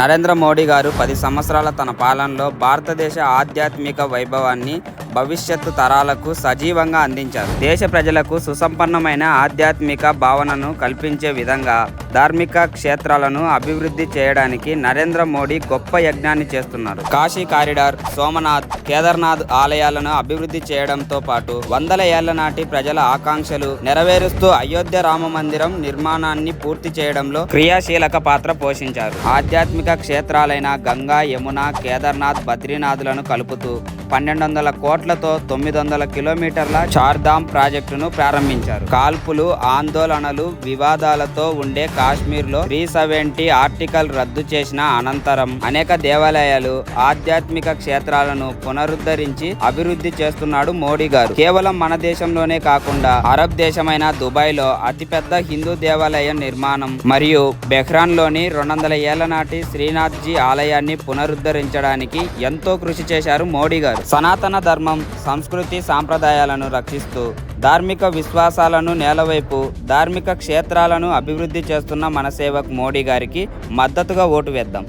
నరేంద్ర మోడీ గారు పది సంవత్సరాల తన పాలనలో భారతదేశ ఆధ్యాత్మిక వైభవాన్ని భవిష్యత్తు తరాలకు సజీవంగా అందించారు. దేశ ప్రజలకు సుసంపన్నమైన ఆధ్యాత్మిక భావనను కల్పించే విధంగా ధార్మిక క్షేత్రాలను అభివృద్ధి చేయడానికి నరేంద్ర మోడీ గొప్ప యజ్ఞాన్ని చేస్తున్నారు. కాశీ కారిడార్ సోమనాథ్ కేదార్నాథ్ ఆలయాలను అభివృద్ధి చేయడంతో పాటు వందల ఏళ్ళ నాటి ప్రజల ఆకాంక్షలు నెరవేరుస్తూ అయోధ్య రామ మందిరం నిర్మాణాన్ని పూర్తి చేయడంలో క్రియాశీలక పాత్ర పోషించారు. ఆధ్యాత్మిక క్షేత్రాలైన గంగా యమున కేదార్నాథ్ బద్రీనాథులను కలుపుతూ పన్నెండు వందల కోట్లతో తొమ్మిది వందల కిలోమీటర్ల చార్ధామ్ ప్రాజెక్టును ప్రారంభించారు. కాల్పులు ఆందోళనలు వివాదాలతో ఉండే కాశ్మీర్లో త్రీ సెవెంటీ ఆర్టికల్ రద్దు చేసిన అనంతరం అనేక దేవాలయాలు ఆధ్యాత్మిక క్షేత్రాలను పునరుద్ధరించి అభివృద్ధి చేస్తున్నాడు మోడీ గారు. కేవలం మన దేశంలోనే కాకుండా అరబ్ దేశమైన దుబాయ్లో అతిపెద్ద హిందూ దేవాలయం నిర్మాణం మరియు బెహ్రాన్లోని రెండు వందల ఏళ్ళ నాటి శ్రీనాథ్ జీ ఆలయాన్ని పునరుద్ధరించడానికి ఎంతో కృషి చేశారు మోడీ గారు. సనాతన ధర్మం సంస్కృతి సాంప్రదాయాలను రక్షిస్తూ ధార్మిక విశ్వాసాలను నేలవైపు ధార్మిక క్షేత్రాలను అభివృద్ధి చేస్తున్న మన సేవక్ మోడీ గారికి మద్దతుగా ఓటు వేద్దాం.